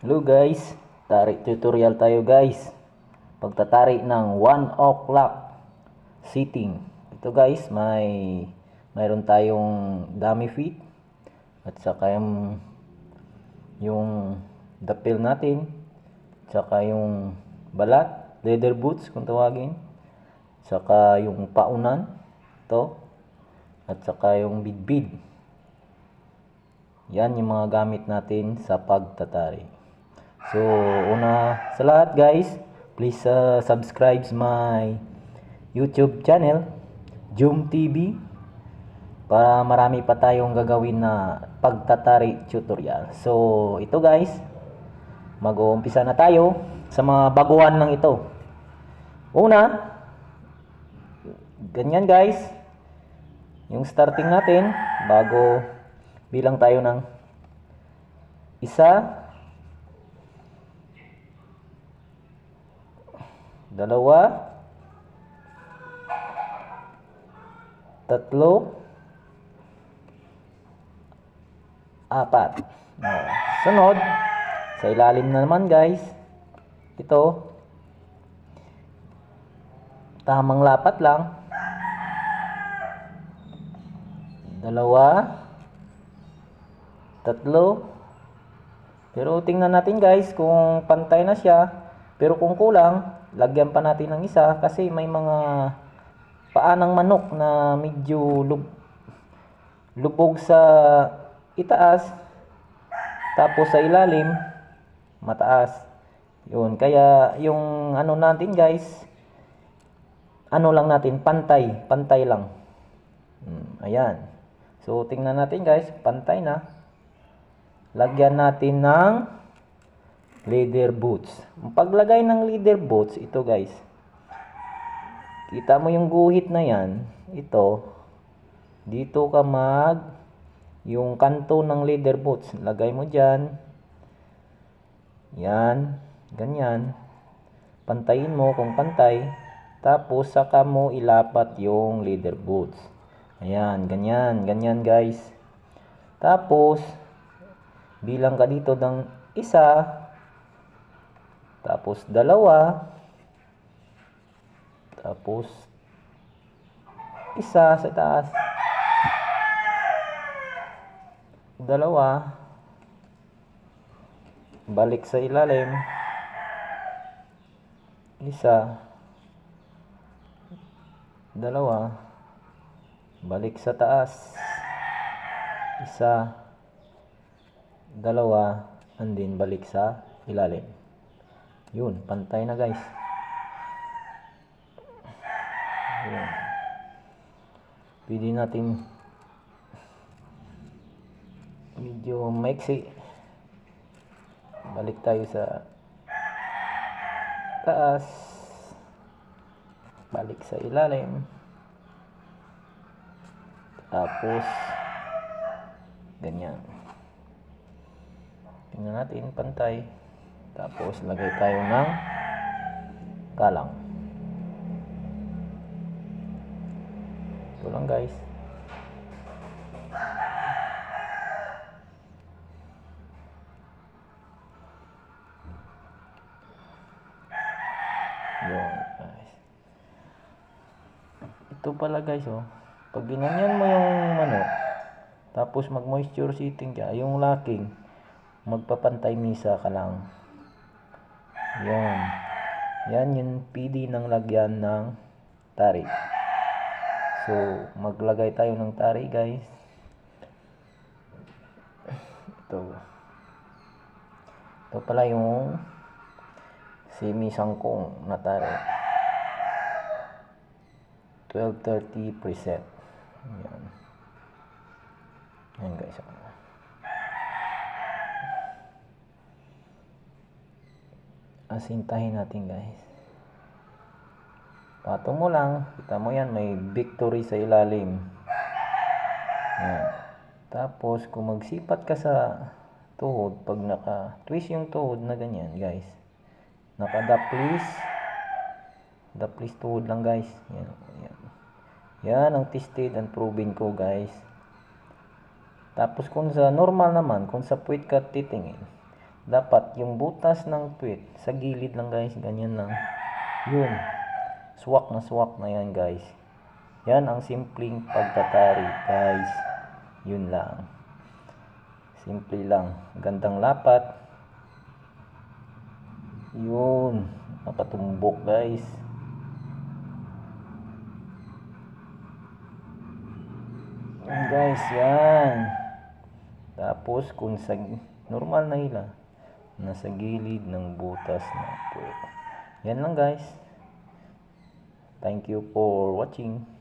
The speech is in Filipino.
Hello guys, tari tutorial tayo guys. Pagtatari ng 1 o'clock sitting. Ito guys, may mayroon tayong dummy feet at saka yung yung dapil natin, saka yung balat, leather boots kung tawagin, saka yung paunan, to, at saka yung bidbid. Yan yung mga gamit natin sa pagtatari. So, una sa lahat guys, please uh, subscribe my YouTube channel, Joom TV, para marami pa tayong gagawin na pagtatari tutorial. So, ito guys, mag-uumpisa na tayo sa mga baguhan ng ito. Una, ganyan guys, yung starting natin, bago bilang tayo ng isa, dalawa, tatlo, apat. Oh. Sunod, sa ilalim na naman guys, ito, tamang lapat lang, dalawa, tatlo, pero tingnan natin guys kung pantay na siya, pero kung kulang, lagyan pa natin ng isa kasi may mga paa ng manok na medyo lub lubog sa itaas tapos sa ilalim mataas. Yun kaya yung ano natin guys ano lang natin pantay pantay lang. Hmm, ayan. So tingnan natin guys pantay na. Lagyan natin ng leather boots. Paglagay ng leather boots, ito guys. Kita mo yung guhit na yan, ito. Dito ka mag yung kanto ng leather boots. Lagay mo dyan. Yan. Ganyan. Pantayin mo kung pantay. Tapos saka mo ilapat yung leather boots. Ayan, ganyan. Ganyan guys. Tapos, bilang ka dito ng isa, tapos dalawa, tapos isa sa taas, dalawa, balik sa ilalim, isa, dalawa, balik sa taas, isa, dalawa, and then balik sa ilalim. Yun, pantay na guys. Yun. Pwede natin medyo maiksi. Balik tayo sa taas. Balik sa ilalim. Tapos ganyan. Tingnan natin, pantay. Tapos, lagay tayo ng kalang. Ito lang guys. Yun, guys. Ito pala guys, oh. Pag ginanyan mo yung manok, tapos mag-moisture sitting ka, yung locking, magpapantay misa ka lang. Yan. Yan yung PD ng lagyan ng tari. So, maglagay tayo ng tari, guys. Ito. Ito pala yung semi-sangkong na tari. 1230 preset. Yan. Yan guys. oh. Asintahin natin guys. Patong mo lang. Kita mo yan may victory sa ilalim. Yan. tapos kung magsipat ka sa tuhod pag naka twist yung tuhod na ganyan guys naka daplis daplis tuhod lang guys. Yan, yan. yan ang tested and proven ko guys. Tapos kung sa normal naman kung sa puwit ka titingin dapat yung butas ng puwit sa gilid lang guys, ganyan lang. Yun. Swak na swak na yan guys. Yan ang simpleng pagtatari guys. Yun lang. Simple lang. Gandang lapat. Yun. Nakatumbok guys. Yan guys, yan. Tapos kung sa normal na hila, nasa gilid ng butas na puwet. Yan lang guys. Thank you for watching.